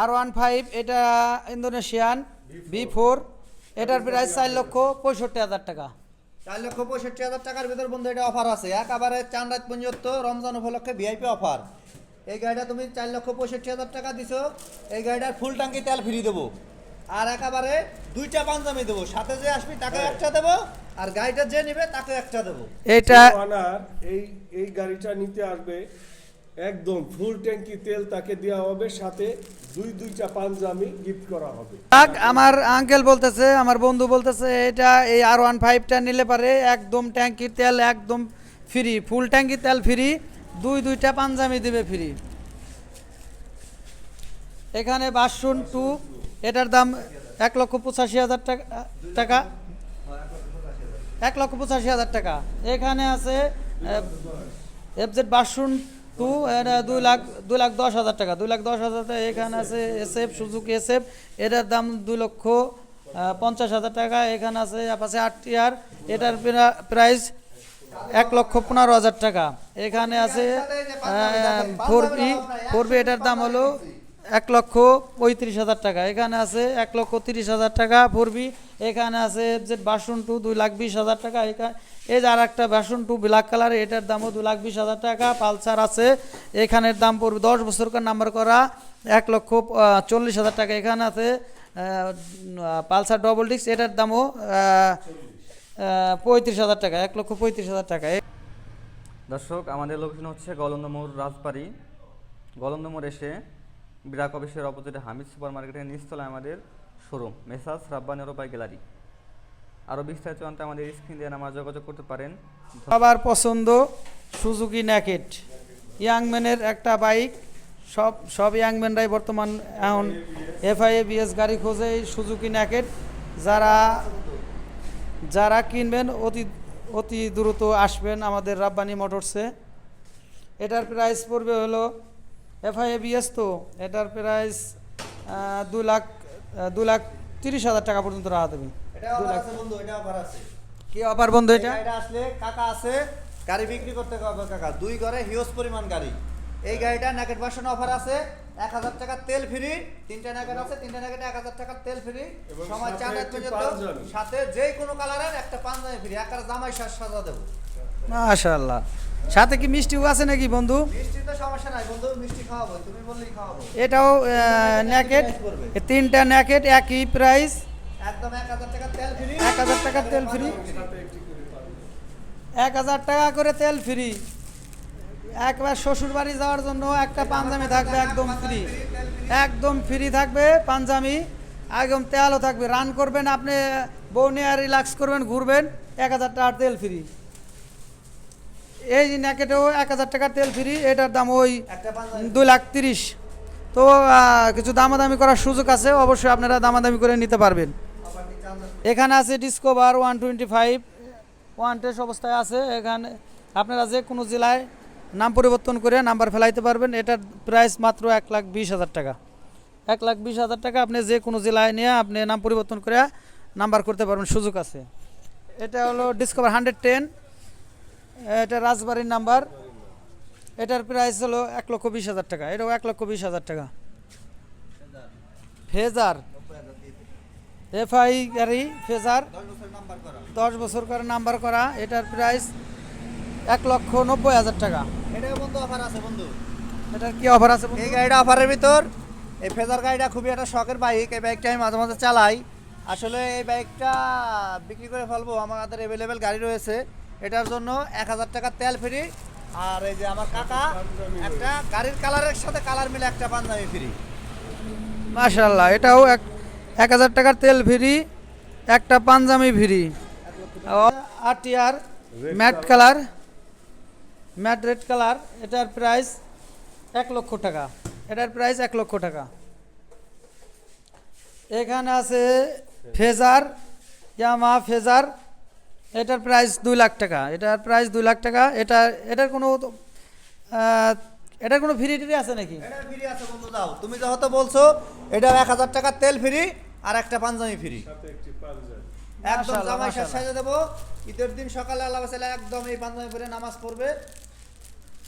আর one five এটা Indonesian B four এটার price চার লক্ষ পঁয়ষট্টি হাজার টাকা। চার লক্ষ পঁয়ষট্টি হাজার টাকার ভিতর বন্ধু এটা অফার আছে। একেবারে চান রাত পর্যন্ত রমজান উপলক্ষে ভিআইপি অফার এই গাড়িটা তুমি চার লক্ষ পঁয়ষট্টি হাজার টাকা দিছো। এই গাড়িটার ফুল ট্যাঙ্কি তেল ফ্রি দেবো। আর একেবারে দুইটা পাঞ্জামি দেবো। সাথে যে আসবি তাকে একটা দেবো আর গাড়িটা যে নিবে তাকে একটা দেবো। এটা এই এই গাড়িটা নিতে আসবে একদম ফুল ট্যাঙ্কি তেল তাকে দেওয়া হবে, সাথে দুই দুইটা পাঞ্জামি গিফট করা হবে। আমার আঙ্কেল বলতেছে, আমার বন্ধু বলতেছে, এটা এই আর ওয়ান ফাইভটা নিলে পারে একদম ট্যাঙ্কির তেল একদম ফ্রি ফুল ট্যাঙ্কির তেল ফ্রি দুই দুইটা পাঞ্জামি দেবে ফ্রি এখানে বাসন টু এটার দাম এক লক্ষ পঁচাশি হাজার টাকা টাকা। এক লক্ষ পঁচাশি হাজার টাকা। এখানে আছে এফজেড বাসন টু এটা দুই লাখ দুই লাখ দশ হাজার টাকা। দুই লাখ দশ হাজার টাকা এখানে আছে S F Suzuki S F এটার দাম দুই লক্ষ পঞ্চাশ হাজার টাকা। এখানে আছে আছে আট টিয়ার। এটার প্রাইস এক লক্ষ পনেরো হাজার টাকা। এখানে আছে ফোর বি ফোর বি এটার দাম হলো এক লক্ষ পঁয়ত্রিশ হাজার টাকা। এখানে আছে এক লক্ষ তিরিশ হাজার টাকা পড়বি এখানে আছে যে বাসন টু দুই লাখ বিশ হাজার টাকা। এখানে এই যে আর একটা বাসন টু ব্ল্যাক কালার এটার দামও দুই লাখ বিশ হাজার টাকা। পালসার আছে, এখানের দাম পড়বে দশ বছরকার নাম্বার করা, এক লক্ষ চল্লিশ হাজার টাকা। এখানে আছে পালসার ডবল ডিস্ক এটার দামও পঁয়ত্রিশ হাজার টাকা, এক লক্ষ পঁয়ত্রিশ হাজার টাকা। দর্শক, আমাদের লোকেশন হচ্ছে গলন্দ মোড় রাজবাড়ি। গলন্দ মোড় এসে বিরাক অফিসের অপোজিটে হামিদ সুপার মার্কেটের নিচতলায় আমাদের শোরুম। মেসাজ, রাব্বানি রোপাই গ্যালারি। আরও বিস্তারিত জানতে আমাদের স্ক্রিন দিয়ে আমার যোগাযোগ করতে পারেন। সবার পছন্দ সুজুকি ন্যাকেট ইয়াংম্যানের একটা বাইক। সব সব ইয়াংম্যানরাই বর্তমান এখন এফআইএ, বিএস গাড়ি খোঁজে এই সুজুকি ন্যাকেট যারা যারা কিনবেন অতি অতি দ্রুত আসবেন আমাদের রাব্বানি মোটরসে। এটার প্রাইস পড়বে হলো এফআইএ, বিএস তো। এটার প্রাইস দু লাখ দু লাখ তিরিশ হাজার টাকা পর্যন্ত রাখা দেবে। এটা অফার বন্ধু এটা অফার আছে। কি অফার বন্ধু এটা? আসলে কাকা আছে গাড়ি বিক্রি করতে হবে কাকা। দুই ঘরে হিউজ পরিমাণ গাড়ি। এই গাড়িটা ন্যাকেট ভার্সন অফার আছে এক হাজার টাকার তেল ফ্রি তিনটা ন্যাকেট আছে তিনটা ন্যাকেটে এক হাজার টাকার তেল ফ্রি সময় চার পর্যন্ত সাথে যে কোনো কালারের একটা পাঞ্জাবি ফ্রি একটা জামাই সাজ সাজা দেবো। মাশাআল্লাহ। সাথে কি মিষ্টিও আছে নাকি বন্ধু? এটাও ন্যাকেট তিনটা ন্যাকেট একই প্রাইস এক হাজার টাকার তেল ফ্রি। এক হাজার টাকা করে তেল ফ্রি একবার শ্বশুর বাড়ি যাওয়ার জন্য একটা পাঞ্জামি থাকবে একদম ফ্রি একদম ফ্রি থাকবে পাঞ্জামি। একদম তেলও থাকবে। রান করবেন আপনি বউ নিয়ে রিল্যাক্স করবেন ঘুরবেন। এক হাজার টাকার তেল ফ্রি এই ন্যাকেটেও এক হাজার টাকার তেল ফ্রি এটার দাম ওই দুই লাখ তিরিশ। তো কিছু দামাদামি করার সুযোগ আছে অবশ্যই আপনারা দামাদামি করে নিতে পারবেন। এখানে আছে Discover one twenty five one test অবস্থায় আছে। এখানে আপনারা যে কোনো জেলায় নাম পরিবর্তন করে নাম্বার ফেলাইতে পারবেন। এটার প্রাইস মাত্র এক লাখ বিশ হাজার টাকা। এক লাখ বিশ হাজার টাকা আপনি যে কোনো জেলায় নিয়ে আপনি নাম পরিবর্তন করে নাম্বার করতে পারবেন সুযোগ আছে। এটা হলো ডিসকভার হান্ড্রেড টেন এটা রাজবাড়ির নাম্বার। এটার প্রাইস হলো এক লক্ষ বিশ হাজার টাকা। এটাও এক লক্ষ বিশ হাজার টাকা। ফেজার। এফআই গাড়ি ফেজার। দশ বছর করে নাম্বার করা। এটার প্রাইস এক লক্ষ নব্বই হাজার টাকা। এটাও বন্ধু অফার আছে বন্ধু। এটার কি অফার আছে এই গাড়িটা অফারের ভিতর। এই ফেজার গাড়িটা খুবই একটা শখের বাইক এই বাইকটা আমি মাঝে মাঝে চালাই। আসলে এই বাইকটা বিক্রি করে ফেলব। আমাদের অ্যাভেলেবেল গাড়ি রয়েছে। এটার জন্য এক হাজার টাকা তেল ফ্রি। আর এই যে আমার কাকা একটা গাড়ির কালারের সাথে কালার মিলে একটা পাঞ্জাবি ফ্রি। মাশাল্লাহ এটাও এক এক হাজার টাকার তেল ফ্রি একটা পাঞ্জামি ফ্রি। আর টিয়ার matte colour matte red colour এটার প্রাইস এক লক্ষ টাকা। এটার প্রাইস এক লক্ষ টাকা। এখানে আছে ফেজার ইয়ামা ফেজার এটার প্রাইস দুই লাখ টাকা। এটার প্রাইস দুই লাখ টাকা এটা এটার কোনো এটার কোনো ফ্রি টিরি আছে নাকি? এটা ফ্রি আছে বন্ধু দাও। তুমি যেহেতু বলছো এটা এক হাজার টাকা তেল ফ্রি আর একটা পাঞ্জাবি ফ্রি সাথে একটি পাঞ্জাবি। একদম জামাই। সাজে দেবো ঈদের দিন সকালে আল্লাহ বাসালে একদম এই পাঞ্জাবি পরে নামাজ পড়বে।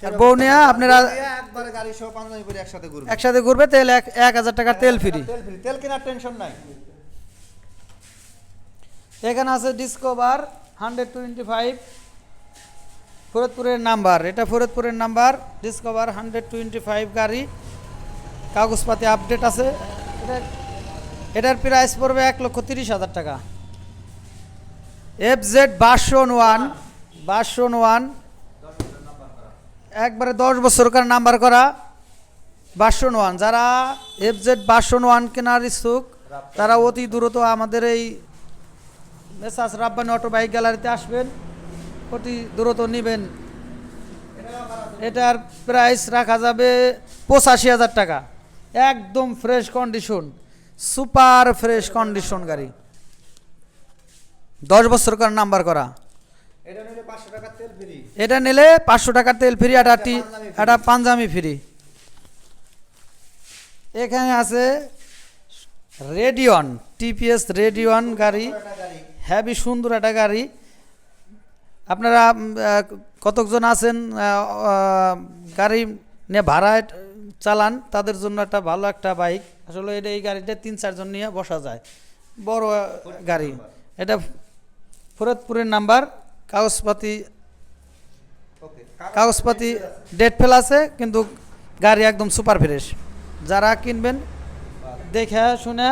আর বৌনিয়া আপনারা একবারে গাড়ি সহ পাঞ্জাবি পরে একসাথে ঘুরবে। একসাথে ঘুরবে তেল এক এক হাজার টাকা তেল ফ্রি তেল ফ্রি তেল কেনার টেনশন নাই। এখানে আছে ডিসকভার হান্ড্রেড টোয়েন্টি ফাইভ ফরিদপুরের নাম্বার। এটা ফরিদপুরের number. Discover hundred twenty five গাড়ি। কাগজপাতি আপডেট আছে। এটা এটার প্রাইস পড়বে এক লক্ষ তিরিশ হাজার টাকা। F Z version one version one একবারে দশ বছরকার নাম্বার করা। বাসন ওয়ান যারা এফ জেড বাসন ওয়ান কেনার ইচ্ছুক, তারা অতি দ্রুত আমাদের এই মেসাস রাব্বানি অটো বাইক গ্যালারিতে আসবেন অতি দ্রুত নেবেন। এটার প্রাইস রাখা যাবে পঁচাশি হাজার টাকা। একদম fresh condition super fresh condition গাড়ি। দশ বছরকার নাম্বার করা। এটা নিলে পাঁচশো টাকা তেল ফ্রি। এটা নিলে পাঁচশো টাকার তেল ফ্রি একটা টি একটা পাঞ্জামি ফ্রি। এখানে আছে রেডিয়ন টিপিএস রেডিয়ন গাড়ি। গাড়ি। হ্যাভি সুন্দর একটা গাড়ি। আপনারা কতজন আছেন গাড়ি নিয়ে ভাড়ায় চালান, তাদের জন্য একটা ভালো একটা বাইক। আসলে এটা এই গাড়িটা তিন, চারজন নিয়ে বসা যায়। বড় গাড়ি। এটা ফরিদপুরের নাম্বার, কাগজপাতি কাগজপাতি ডেট ফেল আছে, কিন্তু গাড়ি একদম সুপার ফ্রেশ। যারা কিনবেন, দেখে শুনে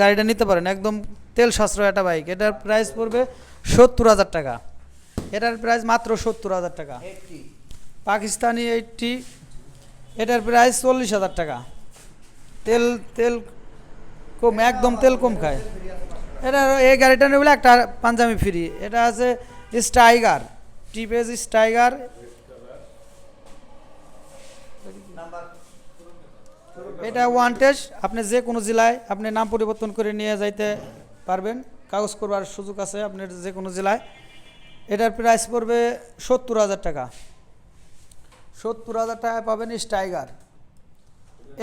গাড়িটা নিতে পারেন। একদম তেল সাশ্রয় একটা বাইক এটার প্রাইস পড়বে সত্তর হাজার টাকা। এটার প্রাইস মাত্র সত্তর হাজার টাকা। পাকিস্তানি এইটটি এটার প্রাইস চল্লিশ হাজার টাকা। তেল তেল কম একদম তেল কম খায়। এটা এই গাড়িটা নেবে একটা পাঞ্জাবি ফ্রি এটা আছে স্টাইগার টিপেজ স্টাইগার এটা ওয়ান টেস্ট আপনি যে কোনো জেলায় আপনি নাম পরিবর্তন করে নিয়ে যাইতে পারবেন। কাগজ করবার সুযোগ আছে আপনার যে কোনো জেলায়। এটার প্রাইস পড়বে সত্তর হাজার টাকা। সত্তর হাজার টাকায় পাবেন স্টাইগার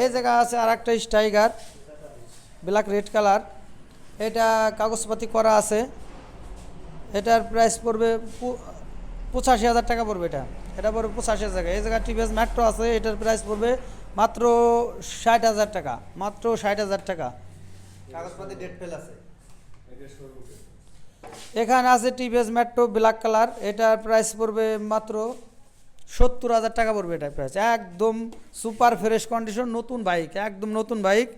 এই জায়গা আছে আর একটা স্টাইগার ব্ল্যাক রেড কালার এটা কাগজপাতি করা আছে। এটার প্রাইস পড়বে পঁচাশি হাজার টাকা পড়বে এটা। এটা পড়বে পঁচাশি হাজার টাকা। এই জায়গায় টিভিএস মেট্রো আছে। এটার প্রাইস পড়বে মাত্র ষাট হাজার টাকা। মাত্র ষাট হাজার টাকা। কাগজপাতি ডেট ফেল আছে। এখানে আছে টিভিএস মেট্রো ব্ল্যাক কালার এটার প্রাইস পড়বে মাত্র সত্তর হাজার টাকা পড়বে এটার প্রাইস একদম সুপার ফ্রেশ কন্ডিশন নতুন বাইক একদম নতুন বাইক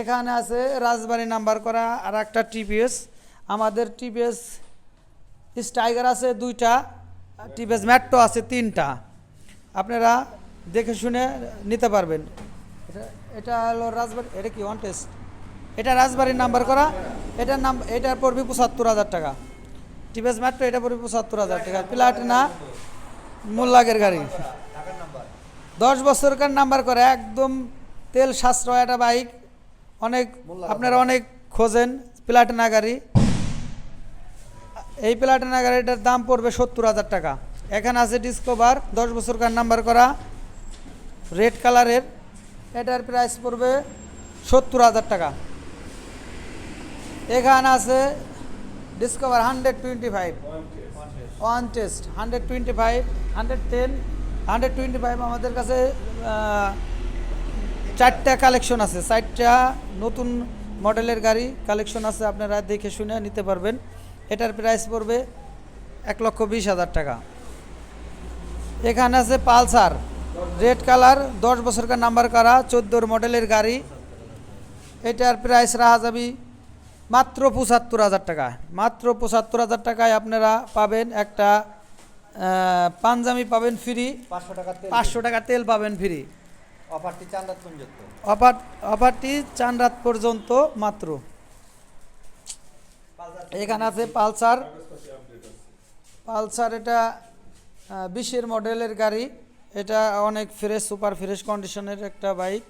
এখানে আছে রাজবাড়ি নাম্বার করা আর একটা টিভিএস। আমাদের টিভিএস স্টাইগার আছে দুইটা, টিভিএস ম্যাট্রো আছে তিনটা। আপনারা দেখে শুনে নিতে পারবেন। এটা এটা হলো রাজবাড়ি, এটা কি ওয়ান টেস্ট এটা রাজবাড়ির নাম্বার করা, এটার নাম, এটার পড়বে পঁচাত্তর হাজার টাকা। টিভিএস মেট্রো এটা পড়বে পঁচাত্তর হাজার টাকা। প্লাটিনা মোল্লাগের গাড়ি। দশ বছরকার নাম্বার করে, একদম তেল সাশ্রয় একটা বাইক। অনেক, আপনারা অনেক খোঁজেন প্লাটিনা গাড়ি। এই প্লাটিনা গাড়িটার দাম পড়বে সত্তর হাজার টাকা। এখানে আছে ডিসকভার, দশ বছরকার নাম্বার করা। রেড কালারের, এটার প্রাইস পড়বে সত্তর হাজার টাকা। এখানে আছে Discover hundred twenty five one test hundred twenty five hundred ten hundred twenty five আমাদের কাছে চারটা কালেকশন আছে। চারটা নতুন মডেলের গাড়ি কালেকশন আছে, আপনারা দেখে শুনে নিতে পারবেন। এটার প্রাইস পড়বে এক লক্ষ বিশ হাজার টাকা। এখানে আছে পালসার রেড কালার দশ বছরকার নাম্বার করা, চোদ্দোর মডেলের গাড়ি। এটার প্রাইস রাখা যাবে মাত্র পঁচাত্তর হাজার টাকা। মাত্র পঁচাত্তর হাজার টাকায় আপনারা পাবেন একটা আহ, পাঞ্জাবি পাবেন ফ্রি পাঁচশো তেল। পাঁচশো টাকা তেল পাবেন ফ্রি অফারটি চান্দাত পর্যন্ত। অফার অফারটি চান রাত পর্যন্ত মাত্র। এখানে আছে পালসার। পালসার এটা বিশের মডেলের গাড়ি। এটা অনেক ফ্রেশ সুপার ফ্রেশ কন্ডিশনের একটা বাইক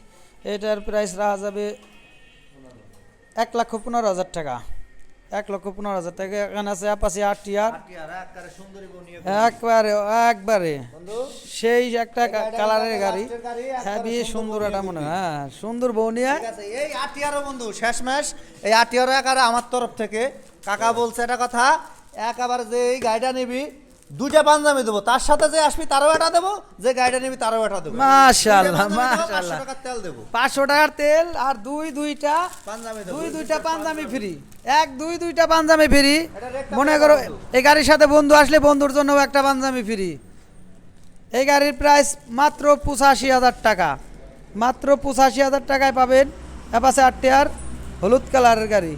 এটার প্রাইস রাখা যাবে এক লক্ষ পনেরো হাজার টাকা। এক লক্ষ পনেরো হাজার টাকা এখানে আছে অ্যাপাসি টিআর আটি আর একবারে একবারে সেই একটা কালারের গাড়ি হ্যাভি সুন্দর একটা মনে হয়। হ্যাঁ সুন্দর বৌনিয়া এই আটিয়ারও বন্ধু শেষমেশ এই আটিয়ারও একারে আমার তরফ থেকে। কাকা বলছে এটা কথা একেবারে যে এই গাড়িটা নিবি দুইটা পাঞ্জাবি দেবো তার সাথে যে আসবি তারও এটা দেবো যে গাড়িটা নিবি তারও এটা দেবো। মাশাআল্লাহ, মাশাআল্লাহ। টাকার তেল দেবো। পাঁচশো টাকার তেল আর দুই দুইটা পাঞ্জাবি দেবো দুই দুইটা পাঞ্জাবি ফ্রি। এক দুই দুইটা পাঞ্জাবি ফ্রি। মনে করো এই গাড়ির সাথে বন্ধু আসলে বন্ধুর জন্য একটা পাঞ্জাবি ফ্রি। এই গাড়ির প্রাইস মাত্র পঁচাশি হাজার টাকা। মাত্র পঁচাশি হাজার টাকায় পাবেন অ্যাপাসে আট টিয়ার হলুদ কালারের গাড়ি।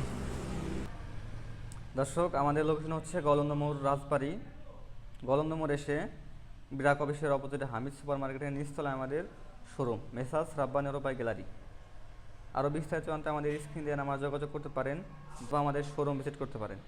দর্শক আমাদের লোকেশন হচ্ছে গলন্দমোড় রাজবাড়ি। গলন্দমোড় এসে বিরাক অফিসের অপোজিটে হামিদ সুপার মার্কেটের নিচতলায় আমাদের শোরুম, মেসাজ, রাব্বানি, রোপাই গ্যালারি। আরও বিস্তারিত জানতে আমাদের স্ক্রিন দিয়ে আমার যোগাযোগ করতে পারেন বা আমাদের শোরুম ভিজিট করতে পারেন।